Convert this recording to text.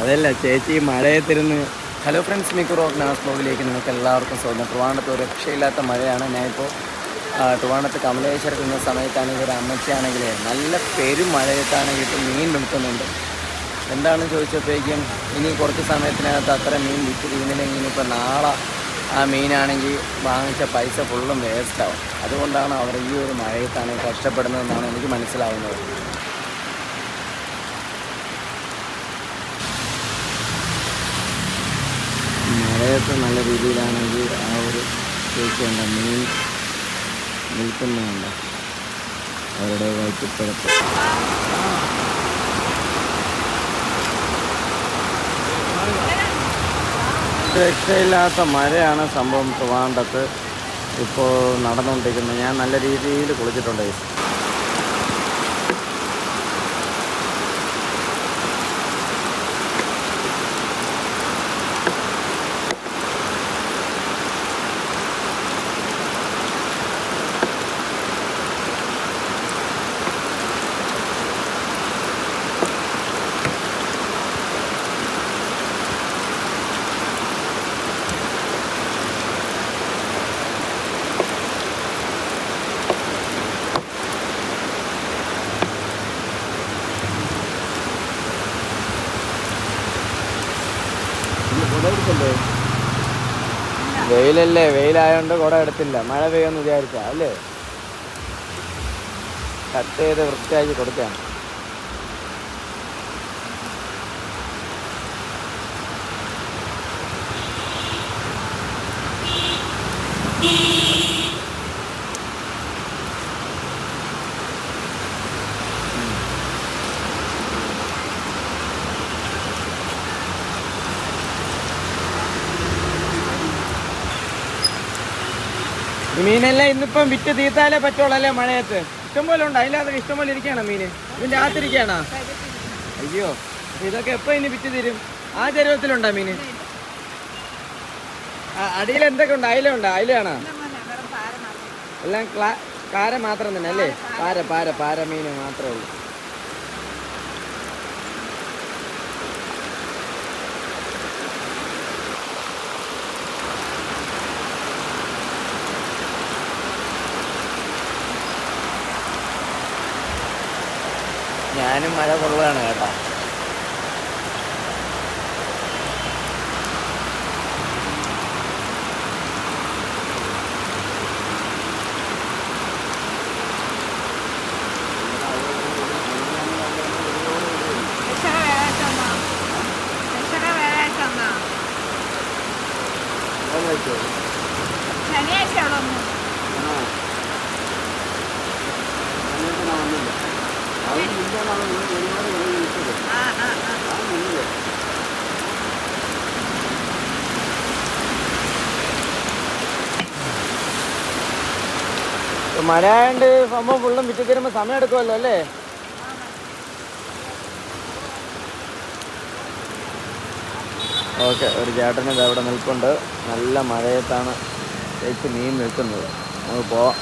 അതല്ല ചേച്ചി മഴയത്തിരുന്ന് ഹലോ ഫ്രണ്ട്സ് മിക്കു റോക്ക് നാസ് ബ്ലോഗിലേക്ക് നിങ്ങൾക്ക് എല്ലാവർക്കും സ്വാഗതം. ട്രിവാണ്ടത്ത് ഒരു രക്ഷയില്ലാത്ത മഴയാണ്. ഞാനിപ്പോൾ ട്രിവാണ്ടത്ത് കമലേശ്വരത്ത് നിന്ന സമയത്താണെങ്കിൽ ഒരു അമ്മച്ചയാണെങ്കിൽ നല്ല പെരുമഴയത്താണെങ്കിൽ മീൻ നിൽക്കുന്നുണ്ട് എന്താണെന്ന് ചോദിച്ചപ്പോഴേക്കും ഇനി കുറച്ച് സമയത്തിനകത്ത് അത്ര മീൻ വിറ്റ് തീരുന്നില്ലെങ്കിൽ ഇനിയിപ്പോൾ നാളെ ആ മീനാണെങ്കിൽ വാങ്ങിച്ച പൈസ ഫുള്ളും വേസ്റ്റാവും അതുകൊണ്ടാണ് അവർ ഈ ഒരു മഴയത്താണ് കഷ്ടപ്പെടുന്നതെന്നാണ് എനിക്ക് മനസ്സിലാവുന്നത്. മഴയത്ത് നല്ല രീതിയിലാണെങ്കിൽ ആ ഒരു ചേച്ചിയുണ്ട മീൻ നിൽക്കുന്നുണ്ട് അവരുടെ വയറ്റിപ്പുറത്ത്. രക്ഷയില്ലാത്ത മഴയാണ് സംഭവം ട്രിവാണ്ടത്ത് ഇപ്പോൾ നടന്നുകൊണ്ടിരിക്കുന്നത്. ഞാൻ നല്ല രീതിയിൽ കുളിച്ചിട്ടുണ്ട്. വെയിലല്ലേ വെയിലായോണ്ട് കുട എടുത്തില്ല. മഴ പെയ്യുമെന്ന് വിചാരിച്ച അല്ലേ? കട്ട് ചെയ്ത് വൃത്തിയാക്കി കൊടുക്കാം. ഈ മീനെല്ലാം ഇന്നിപ്പം വിറ്റ് തീർത്താലേ പറ്റുള്ളൂ അല്ലേ മഴയത്ത്? ഇഷ്ടംപോലെ ഉണ്ട് അതിനകത്ത് ഇഷ്ടംപോലെ ഇരിക്കുകയാണോ മീന്. ഇതിന്റെ അകത്തിരിക്കുകയാണോ. അയ്യോ ഇതൊക്കെ എപ്പോ ഇനി വിറ്റ് തീരും? ആ ചരുവത്തിലുണ്ടോ മീന്? അടിയിൽ എന്തൊക്കെ ഉണ്ട്? അയില ഉണ്ട്? അയിലയാണോ? എല്ലാം കാര മാത്രം തന്നെ അല്ലേ? പാര പാര പാര മീന് മാത്രമേ ഉള്ളൂ. ഞാനും മഴ കൊള്ളുകയാണ് കേട്ടോ. ശനിയാഴ്ച വന്നോ ആയതുകൊണ്ട് സംഭവം ഫുള്ളും വിറ്റ് തരുമ്പോൾ സമയം എടുക്കുമല്ലോ അല്ലേ? ഓക്കെ ഒരു ചേട്ടനെ ഇതവിടെ നിൽപ്പുണ്ട്. നല്ല മഴയത്താണ് ചേച്ചി മീൻ നിൽക്കുന്നത് നമുക്ക് പോവാം.